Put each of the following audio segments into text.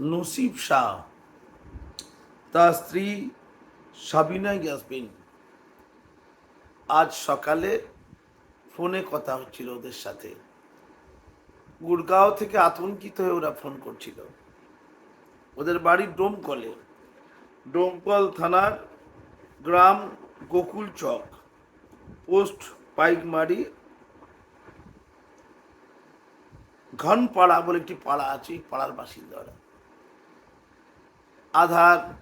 নসিব শাহ। তার স্ত্রী সাবিনা ইয়াসমিন আজ সকালে ফোনে কথা হচ্ছিল ওদের সাথে। গুড়গাঁও থেকে আতঙ্কিত হয়ে ওরা ফোন করছিল। ওদের বাড়ি ডোমকলে। ডোমকল থানার গ্রাম গোকুল চক। পোস্ট পাইকমারি ঘনপাড়া বলে একটি পাড়া আছে পাড়ার বাসিন্দারা। আধার,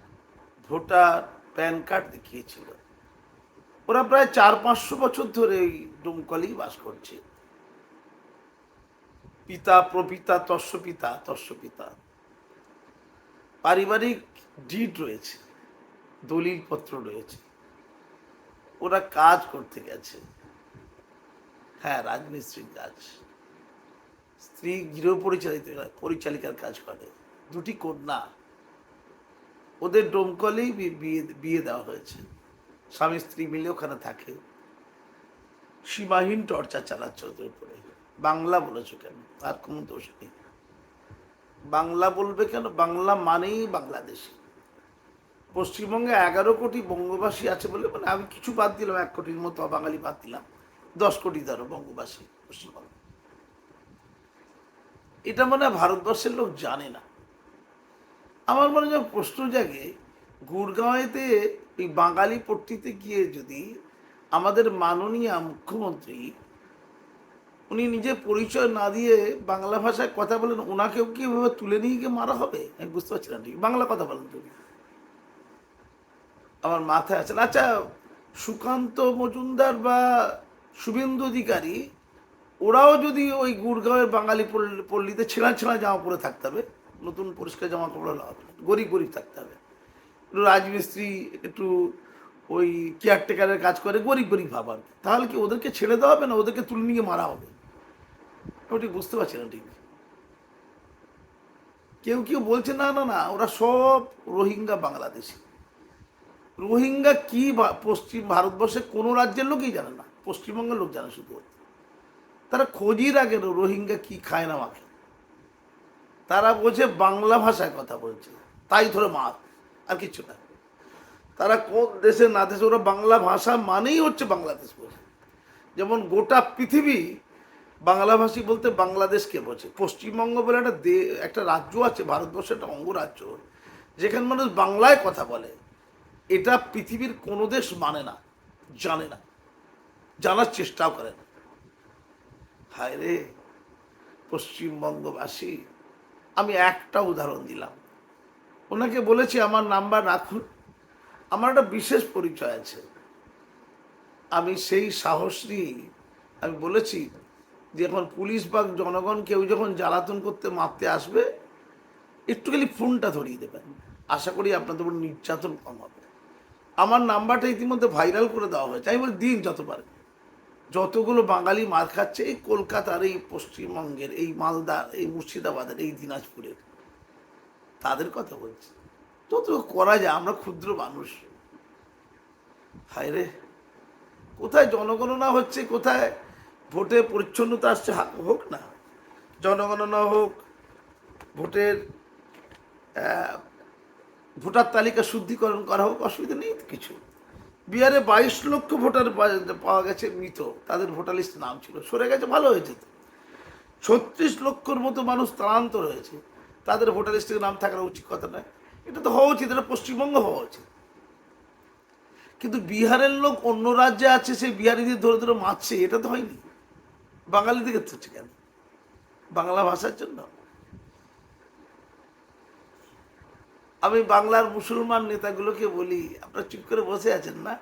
ভোটার, প্যান কার্ড দেখিয়েছিল। ওরা প্রায় চার পাঁচশো বছর ধরে এই ডোমকলেই বাস করছে। পিতা, প্রপিতা, তস্যপিতা তস্যপিতা। পারিবারিক ডিড রয়েছে, দলিলপত্র রয়েছে। ওরা কাজ করতে গেছে। হ্যাঁ রাজমিস্ত্রির কাজ। স্ত্রী গৃহ পরিচালিত পরিচালিকার কাজ করে। দুটি কন্যা। ওদের ডোমকলেই বিয়ে বিয়ে দেওয়া হয়েছে। স্বামী স্ত্রী মিলে ওখানে থাকে। সীমাহীন টর্চার চালাচ্ছে ওদের উপরে। বাংলা বলেছ কেন? আর কোনো দোষ নেই। বাংলা বলবে কেন? বাংলা মানেই বাংলাদেশি। পশ্চিমবঙ্গে এগারো কোটি বঙ্গবাসী আছে বলে মানে আমি কিছু বাদ দিলাম, এক কোটির মতো বাঙালি বাদ দিলাম। দশ কোটি ধরো বঙ্গবাসী, পশ্চিমবঙ্গে। এটা মানে ভারতবর্ষের লোক জানে না। আমার মনে হয় প্রশ্ন জাগে গুড়গাঁওয়েতে এই বাঙালি পট্টিতে গিয়ে যদি আমাদের মাননীয় মুখ্যমন্ত্রী, উনি নিজে পরিচয় না দিয়ে বাংলা ভাষায় কথা বলেন, ওনাকেও কি এভাবে তুলে নিয়ে গিয়ে মারা হবে? আমি বুঝতে পারছি না ঠিক বাংলা কথা বলেন তুমি আমার মাথায় আছে আচ্ছা সুকান্ত মজুমদার বা শুভেন্দু অধিকারী, ওরাও যদি ওই গুড়গাঁওয়ের বাঙালি পল্লী- পল্লীতে ছেঁড়া ছেঁড়া জামা পরে থাকতে হবে নতুন পরিষ্কার জামা কাপড় না। গরিব গরিব থাকতে হবে। একটু রাজমিস্ত্রি, একটু ওই কেয়ারটেকারের কাজ করে, গরিব গরিব ভাবার তাহলে কি ওদেরকে ছেড়ে দেওয়া হবে না? ওদেরকে তুলে নিয়ে মারা হবে? ঠিক বুঝতে পারছি না ঠিক। কেউ কেউ বলছে, না না না, ওরা সব রোহিঙ্গা বাংলাদেশি। রোহিঙ্গা কি পশ্চিম ভারতবর্ষে কোনো রাজ্যের লোকই জানে না। পশ্চিমবঙ্গের লোক জানে শুধু। তারা খোঁজই রাখে রোহিঙ্গা কি খায় না মাখে। তারা বোঝে বাংলা ভাষায় কথা বলছে। তাই ধরে মার আর কিছু না। তারা কোন দেশে না দেশে, ওরা বাংলা ভাষা মানেই হচ্ছে বাংলাদেশ বোঝে। যেমন গোটা পৃথিবী বাংলাভাষী বলতে বাংলাদেশকে বোঝে। পশ্চিমবঙ্গ বলে একটা একটা রাজ্য আছে ভারতবর্ষের একটা অঙ্গরাজ্য, যেখানে মানুষ বাংলায় কথা বলে। এটা পৃথিবীর কোনো দেশ মানে না, জানে না, জানার চেষ্টাও করে না। হায় রে পশ্চিমবঙ্গবাসী আমি একটা উদাহরণ দিলাম। ওনাকে বলেছি, আমার নাম্বার রাখুন। আমার একটা বিশেষ পরিচয় আছে। আমি সেই সাহস। নিয়েই আমি বলেছি, যে এখন পুলিশ বা জনগণ কেউ যখন জ্বালাতন করতে, মারতে আসবে, একটুখানি ফোনটা ধরিয়ে দেবেন। আশা করি আপনাদের উপর নির্যাতন কম হবে। আমার নাম্বারটা ইতিমধ্যে ভাইরাল করে দেওয়া হয়েছে। আমি বলি, দিন যত পারেন যতগুলো বাঙালি মার খাচ্ছে, এই কলকাতার, এই পশ্চিমবঙ্গের, এই মালদার এই মুর্শিদাবাদের, এই দিনাজপুরের, তাদের কথা বলছি। যত করা যায়, আমরা ক্ষুদ্র মানুষ। হায় রে কোথায় জনগণনা হচ্ছে, কোথায় ভোটে পরিচ্ছন্নতা আসছে হোক না। জনগণনা হোক, ভোটের ভোটার তালিকা শুদ্ধিকরণ করা হোক, অসুবিধা নেই কিছু। বিহারে বাইশ লক্ষ ভোটার পাওয়া গেছে মৃত। তাদের ভোটার লিস্টে নাম ছিল। সরে গেছে, ভালো হয়েছে তো। ছত্রিশ লক্ষর মতো মানুষ স্থানান্তর হয়েছে। তাদের ভোটার লিস্টে নাম থাকার উচিত কথা নয়। এটা তো হওয়া উচিত, এটা পশ্চিমবঙ্গ হওয়া উচিত। কিন্তু বিহারের লোক অন্য রাজ্যে আছে, সেই বিহারিদের ধরে ধরে মারছে, এটা তো হয়নি। বাঙালিদের ক্ষেত্রে হচ্ছে কেন? বাংলা ভাষার জন্য? আমি বাংলার মুসলমান নেতাগুলোকে বলি, আপনারা চুপ করে বসে আছেন না?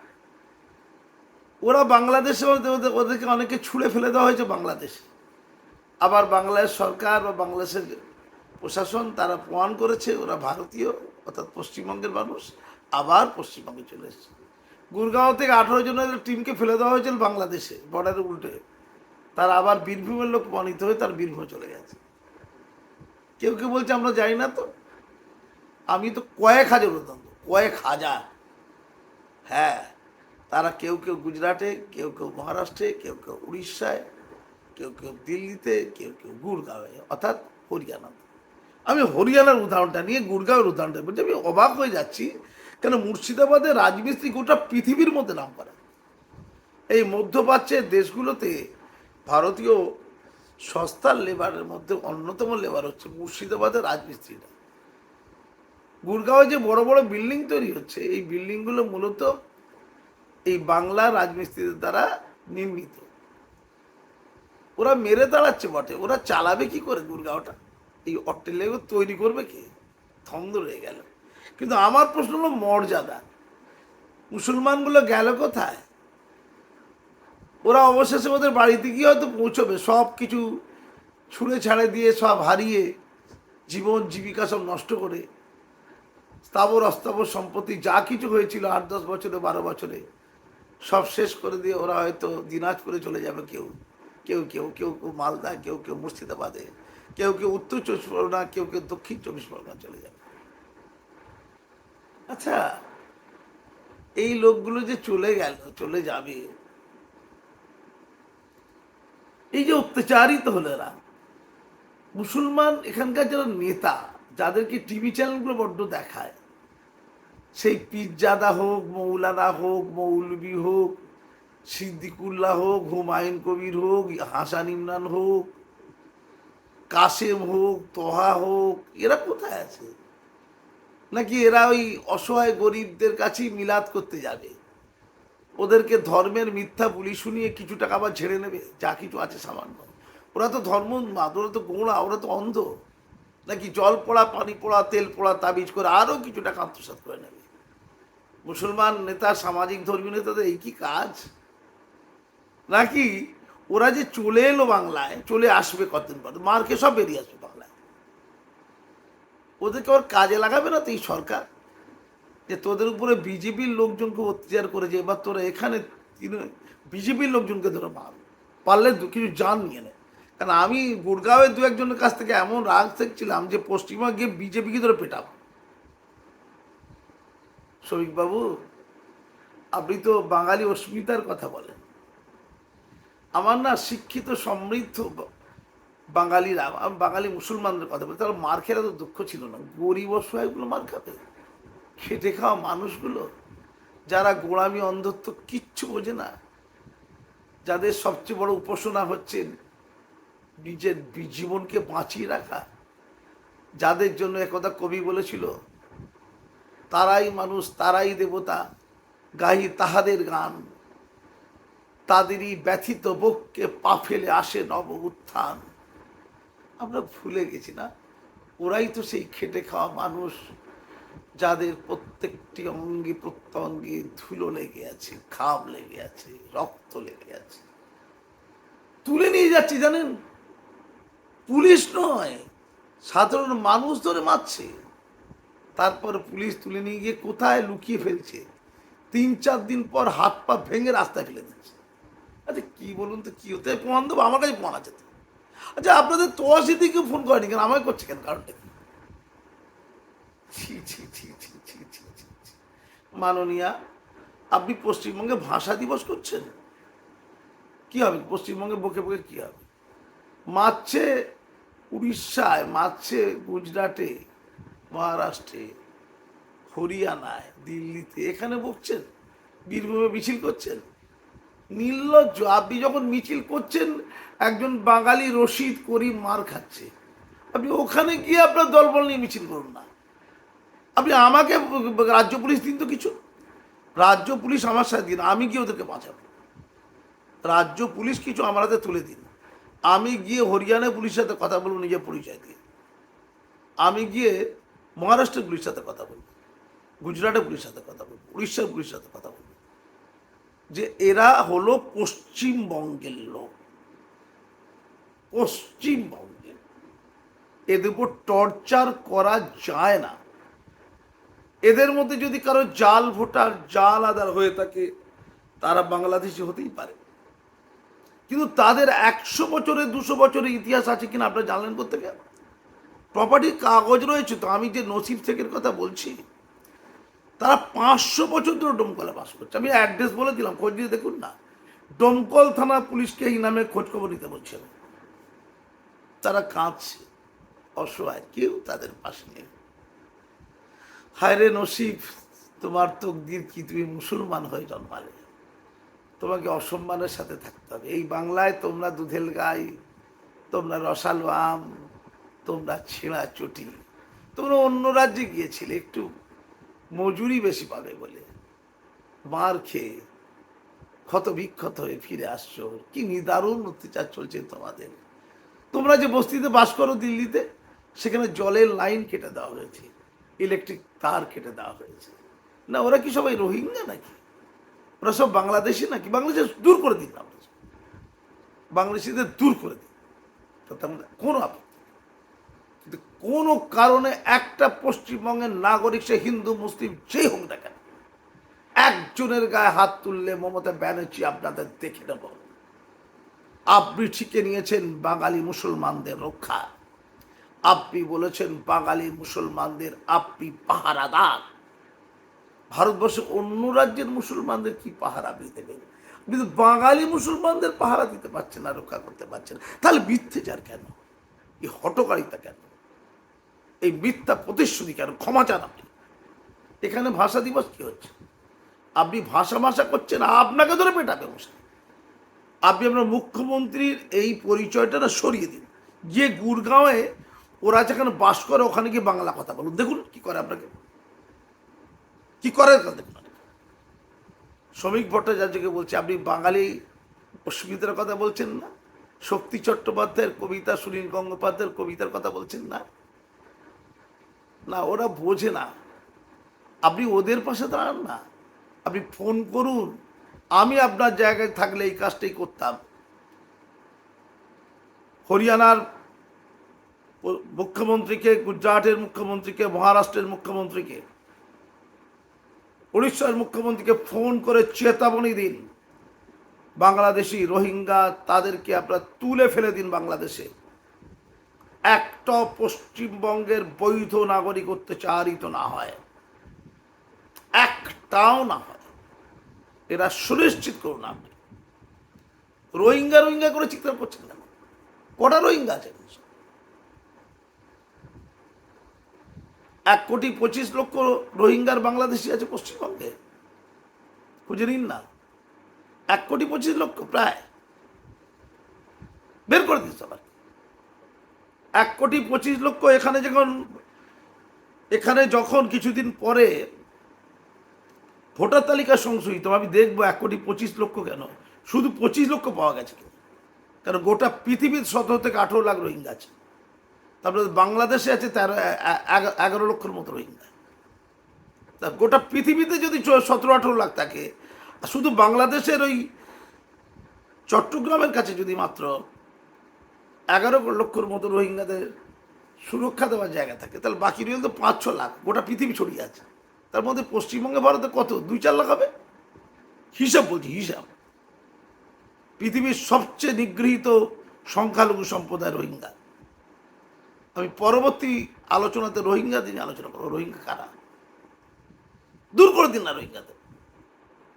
ওরা বাংলাদেশে ওদের- ওদের- ওদেরকে অনেকে ছুঁড়ে ফেলে দেওয়া হয়েছে বাংলাদেশে। আবার বাংলাদেশ সরকার বা বাংলাদেশের প্রশাসন তারা প্রমাণ করেছে, ওরা ভারতীয়, অর্থাৎ পশ্চিমবঙ্গের মানুষ, আবার পশ্চিমবঙ্গে চলে এসেছে। গুরগাঁও থেকে আঠারো জনের টিমকে ফেলে দেওয়া হয়েছিল বাংলাদেশে বর্ডারে উল্টে। তার আবার বীরভূমের লোক প্রমাণিত হয়ে তার বীরভূমে চলে গেছে। কেউ কেউ বলছে, আমরা যাই না তো? আমি তো কয়েক হাজার উদাহরণ কয়েক হাজার। হ্যাঁ তারা কেউ কেউ গুজরাটে, কেউ কেউ মহারাষ্ট্রে, কেউ কেউ উড়িষ্যায়, কেউ কেউ দিল্লিতে, কেউ কেউ গুড়গাঁওয়ে অর্থাৎ হরিয়ানাতে। আমি হরিয়ানার উদাহরণটা নিয়ে, গুরগাঁওয়ের উদাহরণটা বলছি, আমি অবাক হয়ে যাচ্ছি, কেন মুর্শিদাবাদে রাজমিস্ত্রি গোটা পৃথিবীর মধ্যে নাম করা। এই মধ্যপ্রাচ্যের দেশগুলোতে ভারতীয় সস্তার লেবারের মধ্যে অন্যতম লেবার হচ্ছে মুর্শিদাবাদের রাজমিস্ত্রিরা। গুরগাঁওয়ে যে বড় বড় বিল্ডিং তৈরি হচ্ছে, এই বিল্ডিংগুলো মূলত এই বাংলা রাজমিস্ত্রিদের দ্বারা নির্মিত। ওরা মেরে দাঁড়াচ্ছে বটে। ওরা চালাবে কি করে গুরগাঁওটা এই অট্টেলেগুলো তৈরি করবে কি? থন্দ রয়ে গেল। কিন্তু আমার প্রশ্ন হলো মর্যাদা। মুসলমানগুলো গেল কোথায়? ওরা অবশেষে ওদের বাড়িতে গিয়ে হয়তো পৌঁছবে। সব কিছু ছুঁড়ে ছাড়ে দিয়ে, সব হারিয়ে জীবন জীবিকা সব নষ্ট করে স্থাবর অস্থাবর সম্পত্তি যা কিছু হয়েছিল আট, দশ বছরে, বারো বছরে, সব শেষ করে দিয়ে ওরা হয়তো দিনাজপুরে চলে যাবে কেউ। কেউ কেউ কেউ কেউ মালদা, কেউ কেউ মুর্শিদাবাদে, কেউ কেউ উত্তর চব্বিশ পরগনা, কেউ কেউ দক্ষিণ চব্বিশ পরগনা চলে যাবে। আচ্ছা এই লোকগুলো যে চলে গেল, চলে যাবে, এই যে অত্যাচারিত হলো এরা। মুসলমান এখানকার যারা নেতা যাদেরকে টিভি চ্যানেলগুলো বড্ড দেখায়। সেই পিজ্জাদা হোক, মৌলানা হোক, মৌলবি হোক, সিদ্দিকুল্লাহ হোক, হুমায়ুন কবির হোক, হাসান ইমরান হোক কাসেম হোক, তোহা হোক, এরা কোথায় আছে? নাকি এরা ওই অসহায় গরিবদের কাছেই মিলাদ করতে যাবে? ওদেরকে ধর্মের মিথ্যা বলি শুনিয়ে কিছু টাকা আবার ছেড়ে নেবে? যা কিছু আছে সামান্য। ওরা তো ধর্ম, ওরা তো গোড়া, ওরা তো অন্ধ। নাকি জল পড়া, পানি পড়া, তেল পড়া, তাবিজ করে আরও কিছু টাকা আত্মসাৎ করে নেবে? মুসলমান নেতা, সামাজিক ধর্মীয় নেতাদের এই কি কাজ? নাকি ওরা যে চলে এলো বাংলায়, চলে আসবে কতদিন পর? মার্কে সব বেরিয়ে আসবে বাংলায়। ওদেরকে ওর কাজে লাগাবে না তো এই সরকার? যে তোদের উপরে বিজেপির লোকজনকে অত্যাচার করেছে, এবার তোরা এখানে বিজেপির লোকজনকে ধরে মার। পারলে কিছু জান নিয়ে কারণ আমি গুড়গাঁওয়ের দু একজনের কাছ থেকে এমন রাগ দেখছিলাম যে পশ্চিমবঙ্গে গিয়ে বিজেপিকে ধরে পেটাব। শফিকবাবু, আপনি তো বাঙালি অস্মিতার কথা বলেন। আমার না শিক্ষিত সমৃদ্ধ বাঙালিরা আমি বাঙালি মুসলমানদের কথা বলি তারা মার খেলে তো দুঃখ ছিল না। গরিব অসহায়গুলো মার খাবে। খেটে খাওয়া মানুষগুলো, যারা গোড়ামি অন্ধত্ব কিচ্ছু বোঝে না, যাদের সবচেয়ে বড় উপাসনা হচ্ছে নিজের জীবনকে বাঁচিয়ে রাখা। যাদের জন্য একদা কবি বলেছিল, তারাই মানুষ, তারাই দেবতা, গাহি তাহাদের গান। তাদেরই ব্যথিত বক্ষে পা ফেলে আসে নব উত্থান। আমরা ভুলে গেছি না, ওরাই তো সেই খেটে খাওয়া মানুষ, যাদের প্রত্যেকটি অঙ্গে প্রত্যঙ্গে ধুলো লেগে আছে, ঘাম লেগে আছে, রক্ত লেগে আছে। তুলে নিয়ে যাচ্ছি, জানেন? পুলিশ নয়, সাধারণ মানুষ ধরে মারছে। তারপর পুলিশ তুলে নিয়ে গিয়ে কোথায় লুকিয়ে ফেলছে? তিন চার দিন পর হাত পা ভেঙে রাস্তায় ফেলে দিচ্ছে আচ্ছা কী বলুন তো, কী হতে প্রমাণ দেবো, আমার কাছে প্রমাণ আছে আচ্ছা আপনাদের তোয়াশি দিকে ফোন করেনি কেন? আমাকে করছে কেন কারণটা কি? মাননীয়া, আপনি পশ্চিমবঙ্গে ভাষা দিবস করছেন? কি হবে? পশ্চিমবঙ্গে বকে বকে কি হবে? মারছে উড়িষ্যায়, মারছে গুজরাটে, মহারাষ্ট্রে, হরিয়ানায়, দিল্লিতে। এখানে বকছেন, বীরভূমে মিছিল করছেন। নির্লজ্জ, আপনি যখন মিছিল করছেন, একজন বাঙালি রশিদ করিম মার খাচ্ছে। আপনি ওখানে গিয়ে আপনার দলবল নিয়ে মিছিল করুন না। আপনি আমাকে, রাজ্য পুলিশ দিন তো কিছু। রাজ্য পুলিশ আমার সাথে দিন, আমি গিয়ে ওদেরকে বাঁচাবো। রাজ্য পুলিশ কিছু আমার হাতে তুলে দিন। আমি গিয়ে হরিয়ানা পুলিশের সাথে কথা বলব, নিজের পরিচয় দিয়ে। আমি গিয়ে মহারাষ্ট্রের পুলিশের সাথে কথা বলব, গুজরাটের পুলিশের সাথে কথা বলব, উড়িষ্যার পুলিশের সাথে কথা বলব। যে এরা হলো পশ্চিমবঙ্গের লোক। পশ্চিমবঙ্গের। এদের উপর টর্চার করা যায় না। এদের মধ্যে যদি কারও জাল ভোটার, জাল আদার হয়ে থাকে, তারা বাংলাদেশি হতেই পারে। কিন্তু তাদের একশো বছরের, দুশো বছরের ইতিহাস আছে কিনা আপনারা জানলেন কোথেকে প্রপার্টির কাগজ রয়েছে তো আমি যে নসিব শেখের কথা বলছি, তারা পাঁচশো বছর ধরে ডোমকলে বাস করছে। আমি অ্যাড্রেস বলে দিলাম, খোঁজ দিয়ে দেখুন না। ডোমকল থানা পুলিশকে এই নামে খোঁজ খবর নিতে বলছে তারা কাঁদছে, অসহায়, কেউ তাদের পাশে নেই। হায় রে নসিব, তোমার তকদির কি? তুমি মুসলমান হয়ে জন্মালে। তোমাকে অসম্মানের সাথে থাকতে হবে। এই বাংলায় তোমরা দুধেল গাই, তোমরা রসালো আম, তোমরা ছেঁড়া চটি। তোমরা অন্য রাজ্যে গিয়েছিলে, একটু মজুরি বেশি পাবে বলে। মার খেয়ে ক্ষত বিক্ষত হয়ে ফিরে আসছো। কি নিদারুণ অত্যাচার চলছে তোমাদের। তোমরা যে বস্তিতে বাস করো দিল্লিতে, সেখানে জলের লাইন কেটে দেওয়া হয়েছে, ইলেকট্রিক তার কেটে দেওয়া হয়েছে। না, ওরা কি সবাই রোহিঙ্গা নাকি? ওরা সব বাংলাদেশি নাকি? বাংলাদেশ দূর করে দিন আমরা বাংলাদেশিদের দূর করে দিন তাতে আমাদের কোনো আপত্তি কিন্তু কোনো কারণে একটা পশ্চিমবঙ্গের নাগরিক, সে হিন্দু, মুসলিম, যেই হোক না কেন, একজনের গায়ে হাত তুললে মমতা ব্যানার্জি আপনাদের দেখে নেব। আপনি ঠিকে নিয়েছেন বাঙালি মুসলমানদের রক্ষা। আপনি বলেছেন বাঙালি মুসলমানদের আপনি পাহারাদার। ভারতবর্ষে অন্য রাজ্যের মুসলমানদের কি পাহারা আপনি দেবেন? কিন্তু বাঙালি মুসলমানদের পাহারা দিতে পারছে না, রক্ষা করতে পারছে না। তাহলে মিথ্যে যার কেন? এই হটকারিতা কেন? এই মিথ্যা প্রতিশ্রুতি কেন? ক্ষমা চান আপনি। এখানে ভাষা দিবস কি হচ্ছে? আপনি ভাষা ভাষা করছেন, আপনাকে ধরে পেটাবে মশাই আপনি আপনার মুখ্যমন্ত্রীর এই পরিচয়টা না সরিয়ে দিন। যে গুরগাঁওয়ে ওরা যেখানে বাস করে, ওখানে গিয়ে বাংলা কথা বলুন। দেখুন কি করে আপনাকে। কি করে তাদের শ্রমিক ভট্টাচার্যকে বলছে, আপনি বাঙালি অস্মিতার কথা বলছেন না? শক্তি চট্টোপাধ্যায়ের কবিতা, সুনীল গঙ্গোপাধ্যায়ের কবিতার কথা বলছেন না? না, ওরা বোঝে না। আপনি ওদের পাশে দাঁড়ান না। আপনি ফোন করুন। আমি আপনার জায়গায় থাকলে এই কাজটাই করতাম। হরিয়ানার মুখ্যমন্ত্রীকে, গুজরাটের মুখ্যমন্ত্রীকে, মহারাষ্ট্রের মুখ্যমন্ত্রীকে উড়িষ্যার মুখ্যমন্ত্রীকে ফোন করে চেতাবনী দিন। বাংলাদেশি রোহিঙ্গা তাদেরকে আপনারা তুলে ফেলে দিন বাংলাদেশে। একটা পশ্চিমবঙ্গের বৈধ নাগরিক অত্যাচারিত না হয়। একটাও না হয়। এরা সুনিশ্চিত করুন আপনি। রোহিঙ্গা রোহিঙ্গা করে চিৎকার করছেন কেন? কটা রোহিঙ্গা আছে? এক কোটি পঁচিশ লক্ষ রোহিঙ্গার বাংলাদেশি আছে পশ্চিমবঙ্গে। খুঁজে নিন না। এক কোটি পঁচিশ লক্ষ প্রায়। বের করে দিন সবার এক কোটি পঁচিশ লক্ষ এখানে যখন এখানে যখন কিছুদিন পরে ভোটার তালিকা সংশোধিত, আমি দেখব এক কোটি পঁচিশ লক্ষ কেন? শুধু পঁচিশ লক্ষ পাওয়া গেছে। কারণ গোটা পৃথিবীর সতেরো থেকে আঠেরো লাখ রোহিঙ্গা আছে। তারপরে বাংলাদেশে আছে তেরো এগারো লক্ষর মতো রোহিঙ্গা। তা গোটা পৃথিবীতে যদি সতেরো, আঠেরো লাখ থাকে শুধু বাংলাদেশের ওই চট্টগ্রামের কাছে যদি মাত্র এগারো লক্ষর মতো রোহিঙ্গাদের সুরক্ষা দেওয়ার জায়গা থাকে, তাহলে বাকি রইল তো পাঁচ, ছ লাখ। গোটা পৃথিবী ছড়িয়ে আছে। তার মধ্যে পশ্চিমবঙ্গে, ভারতে কত? দুই, চার লাখ হবে? হিসাব বলছি, হিসাব। পৃথিবীর সবচেয়ে নিগৃহীত সংখ্যালঘু সম্প্রদায় রোহিঙ্গা। আমি পরবর্তী আলোচনাতে রোহিঙ্গা দিনে আলোচনা করব। রোহিঙ্গা কারা? দূর করে দিন না রোহিঙ্গাদের।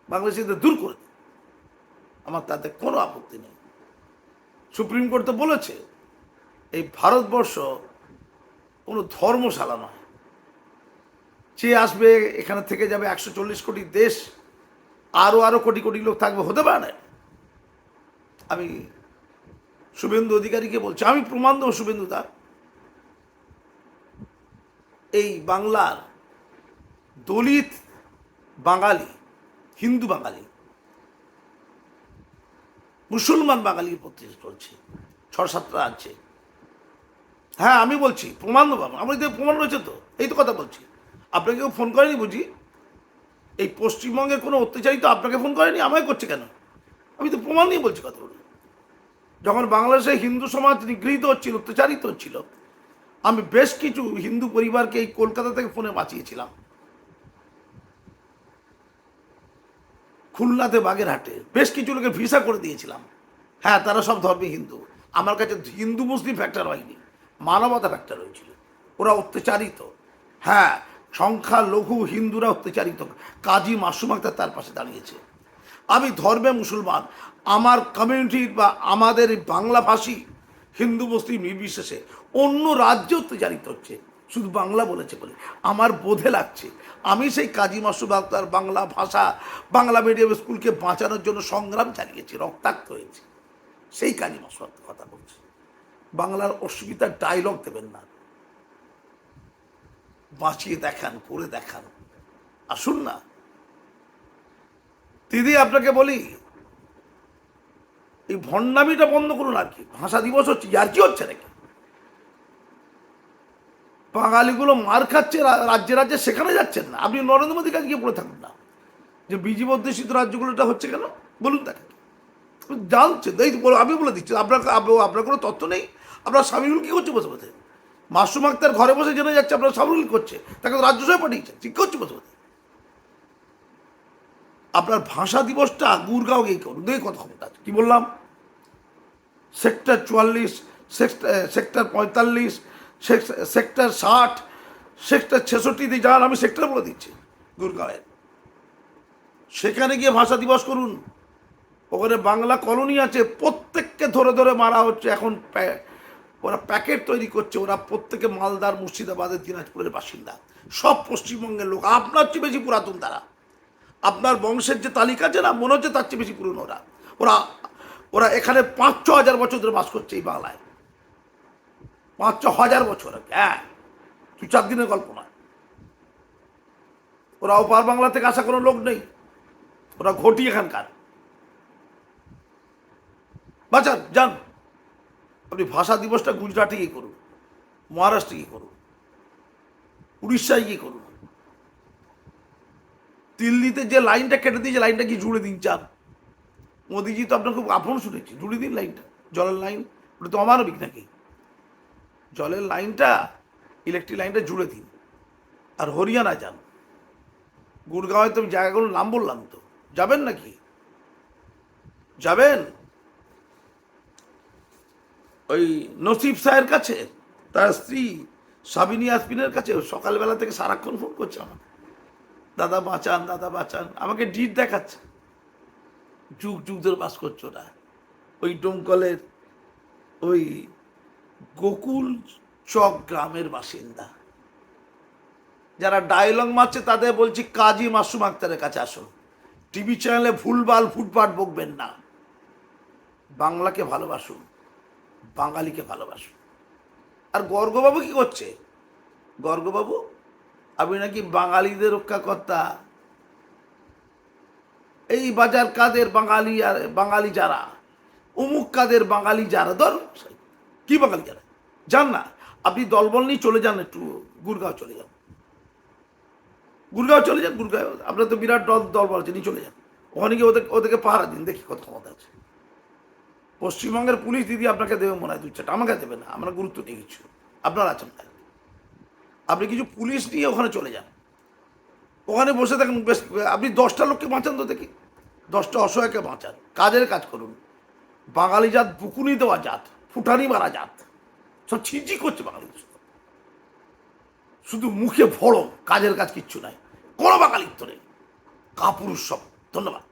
বাংলাদেশিদের দূর করে দিন। আমার তাতে কোনো আপত্তি নেই। সুপ্রিম কোর্ট তো বলেছে, এই ভারতবর্ষ কোনো ধর্মশালা নয়। যে আসবে, এখানে থেকে যাবে একশো চল্লিশ কোটি দেশ আরও আরও কোটি কোটি লোক থাকবে, হতে পারে না। আমি শুভেন্দু অধিকারীকে বলছি, আমি প্রমাণ দেবো শুভেন্দু দা এই বাংলার দলিত বাঙালি, হিন্দু বাঙালি, মুসলমান বাঙালির প্রত্যেক করছে ছ সাতটা আছে হ্যাঁ আমি বলছি, প্রমাণ দেবো আমার। প্রমাণ রয়েছে তো, এই তো কথা বলছি। আপনাকে কেউ ফোন করেনি বুঝি? এই পশ্চিমবঙ্গের কোনো অত্যাচারী তো আপনাকে ফোন করেনি? আমায় করছে কেন? আমি তো প্রমাণ নিয়ে বলছি কথা যখন বাংলাদেশে হিন্দু সমাজ নিগৃহীত হচ্ছিল, অত্যাচারিত হচ্ছিল আমি বেশ কিছু হিন্দু পরিবারকে এই কলকাতা থেকে ফোনে বাঁচিয়েছিলাম। খুলনাতে বাগেরহাটে বেশ কিছু লোকের ভিসা করে দিয়েছিলাম। হ্যাঁ তারা সব ধর্মে হিন্দু। আমার কাছে হিন্দু মুসলিম ফ্যাক্টর হয়নি, মানবতা ফ্যাক্টর হয়েছিল। ওরা অত্যাচারিত। হ্যাঁ সংখ্যা লঘু হিন্দুরা অত্যাচারিত। কাজী মাসুম আক্তার তার পাশে দাঁড়িয়েছে। আমি ধর্মে মুসলমান। আমার কমিউনিটির বা আমাদের বাংলাভাষী হিন্দু, মুসলিম নির্বিশেষে অন্য রাজ্য অত্যাচারিত হচ্ছে। শুধু বাংলা বলেছে বলে। আমার বোধে লাগছে, আমি সেই কাজী মাসুদ আক্তার বাংলা ভাষা, বাংলা মিডিয়াম স্কুলকে বাঁচানোর জন্য সংগ্রাম চালিয়েছি, রক্তাক্ত হয়েছে। সেই কাজী মাসুদ আক্তার কথা বলছি। বাংলার অসুবিধার ডায়লগ দেবেন না। বাঁচিয়ে দেখান, করে দেখান। আসুন না। দিদি, আপনাকে বলি এই ভণ্ডামিটা বন্ধ করুন আর কি। ভাষা দিবস হচ্ছে আর কি হচ্ছে নাকি? বাঙালিগুলো মার খাচ্ছে রাজ্যে রাজ্যে সেখানে যাচ্ছেন না। আপনি নরেন্দ্র মোদীর কাছে গিয়ে পড়ে থাকুন না। যে বিজেপি অধ্যুষিত রাজ্যগুলোটা হচ্ছে কেন? বলুন দেখেন জানছেন, এই আমি বলে দিচ্ছি, আপনার আপনার কোনো তথ্য নেই? আপনার স্বামীগুলো কী করছে বসে বসে? মাসুম আক্তার ঘরে বসে জেনে যাচ্ছে, আপনার স্বামীগুলো করছে? তাকে তো রাজ্যসভায় পাঠিয়েছে, ঠিক করছে বসে বসে। আপনার ভাষা দিবসটা গুরগাঁও গিয়ে করুন, দেখি কত ক্ষমতা কী বললাম? সেক্টর চুয়াল্লিশ, সেক্টর পঁয়তাল্লিশ, সেক- সেক্টর ষাট, সেক্টর ছেষট্টিতে যান, আমি সেক্টর বলে দিচ্ছি গুরগাঁওয়ের সেখানে গিয়ে ভাষা দিবস করুন। ওখানে বাংলা কলোনি আছে, প্রত্যেককে ধরে ধরে মারা হচ্ছে। এখন ওরা প্যাকেট তৈরি করছে, ওরা প্রত্যেকে মালদার, মুর্শিদাবাদের, দিনাজপুরের বাসিন্দা। সব পশ্চিমবঙ্গের লোক। আপনার চেয়ে বেশি পুরাতন তারা। আপনার বংশের যে তালিকা আছে না, মনে হচ্ছে তার চেয়ে বেশি পুরনো ওরা। ওরা ওরা এখানে পাঁচ ছ হাজার বছর ধরে বাস করছে এই বাংলায়। পাঁচ ছ হাজার বছর হ্যাঁ। দু চার দিনের গল্প নয়। ওরা ওপার বাংলা থেকে আসা কোনো লোক নেই। ওরা ঘটি এখানকার। বাঁচান, যান। আপনি ভাষা দিবসটা গুজরাটে গিয়ে করুন মহারাষ্ট্রে গিয়ে করুন, উড়িষ্যায় গিয়ে করুন। দিল্লিতে যে লাইনটা কেটে দিয়েছে, লাইনটা কি জুড়ে দিন, চান। মোদিজি তো আপনার খুব আপন শুনেছি জুড়ে দিন লাইনটা। জলের লাইন, ওটা তো অমানবিক নাকি? জলের লাইনটা ইলেকট্রিক লাইনটা জুড়ে দিন। আর হরিয়ানা যান। গুড়গাঁওয়ে তো আমি জায়গাগুলোর নাম বললাম তো। যাবেন নাকি? যাবেন? ওই নসিব সাহের কাছে, তার স্ত্রী সাবিনী আসপিনের কাছে সকালবেলা থেকে সারাক্ষণ ফোন করছে আমাকে। দাদা বাঁচান দাদা বাঁচান, আমাকে ডিট দেখাচ্ছে। যুগ যুগ ধরে বাস করছ না। ওই ডোমকলের ওই গোকুল চক গ্রামের বাসিন্দা। যারা ডায়লগ মারছে তাদের বলছি, কাজী মাসুম আক্তারের কাছে আসো। টিভি চ্যানেলে ভুলভাল ফুটপাট বকবেন না। বাংলাকে ভালোবাসুন, বাঙালিকে ভালোবাসুন। আর গর্গবাবু কি করছে? গর্গবাবু, আপনি নাকি বাঙালিদের রক্ষাকর্তা? এই বাজার কাদের বাঙালি আর বাঙালি যারা? অমুক কাদের বাঙালি যারা? ধর, কি বাঙালি যারা? যান না, আপনি দলবল নিয়ে চলে যান একটু, গুরগাঁও চলে যান। গুরগাঁও চলে যান, গুরগাঁও আপনার তো বিরাট দল, দলবল আছে, নিয়ে চলে যান। ওখানে গিয়ে ওদের, ওদেরকে পাহারা দিন, দেখি কত ক্ষমতা আছে। পশ্চিমবঙ্গের পুলিশ দিদি আপনাকে দেবে মনে হয়, দু আমাকে দেবে না, আমরা গুরুত্ব নিয়ে কিছু আপনার আছেন আপনি কিছু পুলিশ নিয়ে ওখানে চলে যান। ওখানে বসে থাকেন, বেশ, আপনি দশটা লোককে বাঁচান তো দেখি। দশটা অসহায়কে বাঁচান। কাজের কাজ করুন। বাঙালি জাত, বুকুনি দেওয়া জাত, ফুটানি মারা জাত। সব ছিঁচি করছে বাঙালি শুধু মুখে ভরো কাজের কাজ কিচ্ছু নাই। কোনো বাঙালিত্ব নেই। কাপুরুষ সব। ধন্যবাদ।